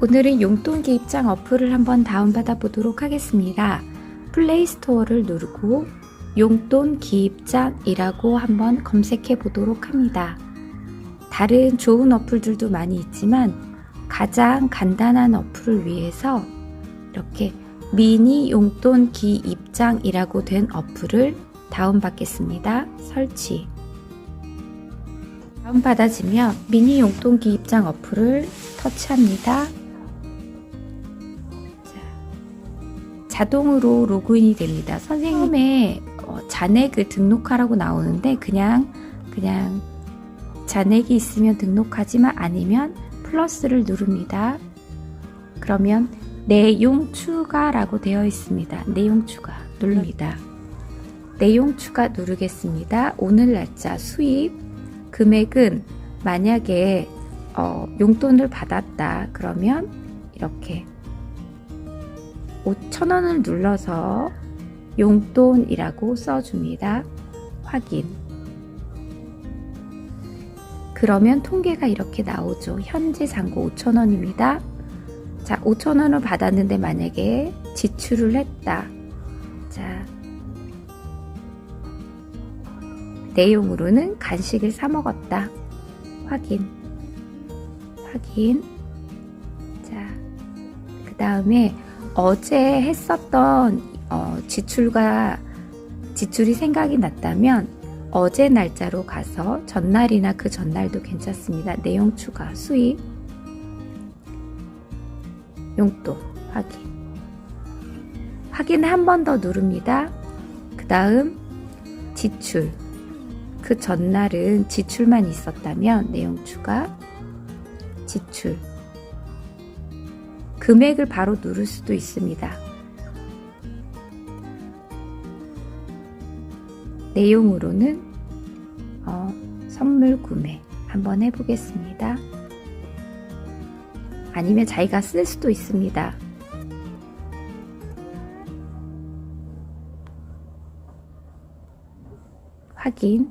오늘은 용돈기 입장 어플을 한번 다운받아 보도록 하겠습니다. 플레이스토어를 누르고 용돈 기입장이라고 한번 검색해 보도록 합니다. 다른 좋은 어플들도 많이 있지만 가장 간단한 어플을 위해서 이렇게 미니 용돈 기입장이라고 된 어플을 다운받겠습니다. 설치. 다운받아지면 미니 용돈 기입장 어플을 터치합니다. 자동으로 로그인이 됩니다. 선생님의 어, 잔액을 등록하라고 나오는데 그냥 그냥 잔액이 있으면 등록하지만 아니면 플러스를 누릅니다. 그러면 내용 추가라고 되어 있습니다. 내용 추가 누릅니다. 내용 추가 누르겠습니다. 오늘 날짜 수입 금액은 만약에 어, 용돈을 받았다 그러면 이렇게 5천원을 눌러서 용돈이라고 써줍니다. 확인. 그러면 통계가 이렇게 나오죠. 현재 잔고 5천원입니다. 자, 5천원을 받았는데 만약에 지출을 했다. 자, 내용으로는 간식을 사 먹었다. 확인. 확인. 자, 그 다음에 어제 했었던 어, 지출과 지출이 생각이 났다면 어제 날짜로 가서 전날이나 그 전날도 괜찮습니다. 내용 추가, 수입, 용돈, 확인. 확인 한 번 더 누릅니다. 그 다음 지출. 그 전날은 지출만 있었다면 내용 추가, 지출. 금액을 바로 누를 수도 있습니다. 내용으로는 어, 선물 구매 한번 해보겠습니다. 아니면 자기가 쓸 수도 있습니다. 확인.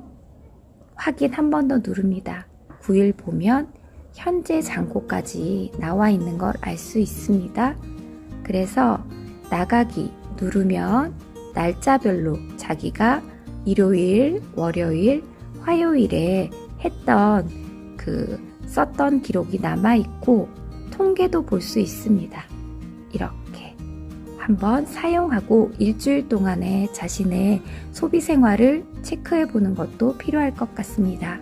확인 한 번 더 누릅니다. 9일 보면 현재 잔고까지 나와 있는 걸 알 수 있습니다. 그래서 나가기 누르면 날짜별로 자기가 일요일, 월요일, 화요일에 했던 그 썼던 기록이 남아 있고 통계도 볼 수 있습니다. 이렇게 한번 사용하고 일주일 동안의 자신의 소비 생활을 체크해 보는 것도 필요할 것 같습니다.